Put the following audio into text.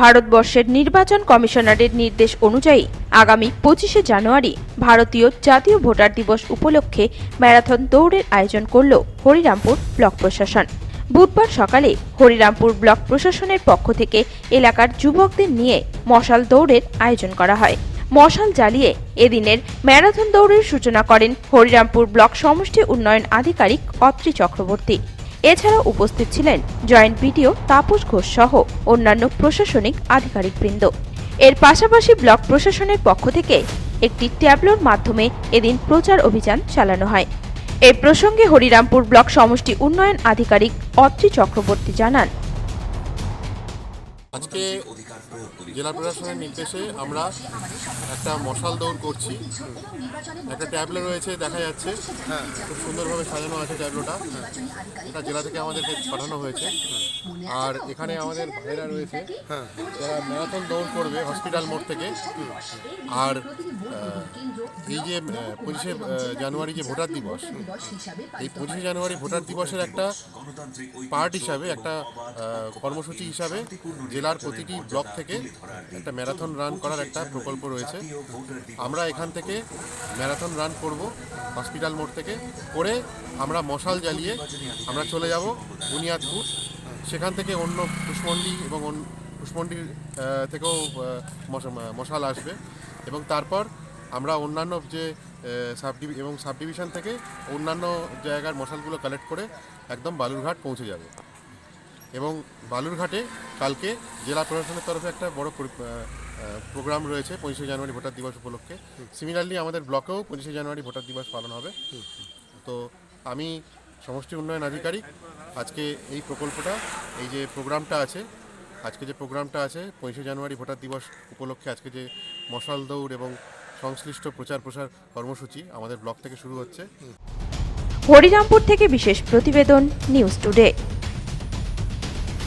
ভারতবর্ষের নির্বাচন কমিশনারের নির্দেশ অনুযায়ী আগামী পঁচিশে জানুয়ারি ভারতীয় জাতীয় ভোটার দিবস উপলক্ষে ম্যারাথন দৌড়ের আয়োজন করল হরিরামপুর ব্লক প্রশাসন। বুধবার সকালে হরিরামপুর ব্লক প্রশাসনের পক্ষ থেকে এলাকার যুবকদের নিয়ে মশাল দৌড়ের আয়োজন করা হয়। মশাল জ্বালিয়ে এদিনের ম্যারাথন দৌড়ের সূচনা করেন হরিরামপুর ব্লক সমষ্টি উন্নয়ন আধিকারিক অত্রি চক্রবর্তী। এছাড়া উপস্থিত ছিলেন জয়েন্ট বিডিও তাপস ঘোষ সহ অন্যান্য প্রশাসনিক আধিকারিকবৃন্দ। এর পাশাপাশি ব্লক প্রশাসনের পক্ষ থেকে একটি ট্যাবলোর মাধ্যমে এদিন প্রচার অভিযান চালানো হয়। এ প্রসঙ্গে হরিরামপুর ব্লক সমষ্টি উন্নয়ন আধিকারিক অত্রি চক্রবর্তী জানান আজকে জেলা প্রশাসনের নির্দেশে আমরা একটা মশাল দৌড় করছি। একটা ট্যাবলো রয়েছে, দেখা যাচ্ছে। খুব সুন্দরভাবে সাজানো আছে ট্যাবলোটা। এটা জেলা থেকে আমাদেরকে পাঠানো হয়েছে। আর এখানে আমাদের ভাইরা রয়েছে, যারা ম্যারাথন দৌড় করবে হসপিটাল মোড় থেকে। আর এই যে পঁচিশে জানুয়ারি যে ভোটার দিবস, এই পঁচিশে জানুয়ারি ভোটার দিবসের একটা পার্ট হিসাবে, একটা কর্মসূচি হিসাবে জেলার প্রতিটি ব্লক থেকে একটা ম্যারাথন রান করার একটা প্রকল্প রয়েছে। আমরা এখান থেকে ম্যারাথন রান করব হসপিটাল মোড় থেকে। করে আমরা মশাল জ্বালিয়ে আমরা চলে যাব বুনিয়াদপুর। সেখান থেকে অন্য কুশমন্ডি এবং কুশমন্ডির থেকেও মশা- মশাল আসবে। এবং তারপর আমরা অন্যান্য যে সাব এবং সাব ডিভিশন থেকে অন্যান্য জায়গার মশালগুলো কালেক্ট করে একদম বালুরঘাট পৌঁছে যাবে। এবং বালুরঘাটে কালকে জেলা প্রশাসনের তরফে একটা বড় প্রোগ্রাম রয়েছে পঁচিশে জানুয়ারি ভোটার দিবস উপলক্ষে। সিমিলারলি আমাদের ব্লকেও পঁচিশে জানুয়ারি ভোটার দিবস পালন হবে। তো আমি সমষ্টি উন্নয়ন আধিকারিক। আজকে এই প্রকল্পটা, এই যে প্রোগ্রামটা আছে, আজকে যে প্রোগ্রামটা আছে, পঁচিশে জানুয়ারি ভোটার দিবস উপলক্ষে আজকে যে মশাল দৌড় এবং সংশ্লিষ্ট প্রচার প্রসার কর্মসূচি আমাদের ব্লক থেকে শুরু হচ্ছে। হরিরামপুর থেকে বিশেষ প্রতিবেদন, নিউজ টুডে।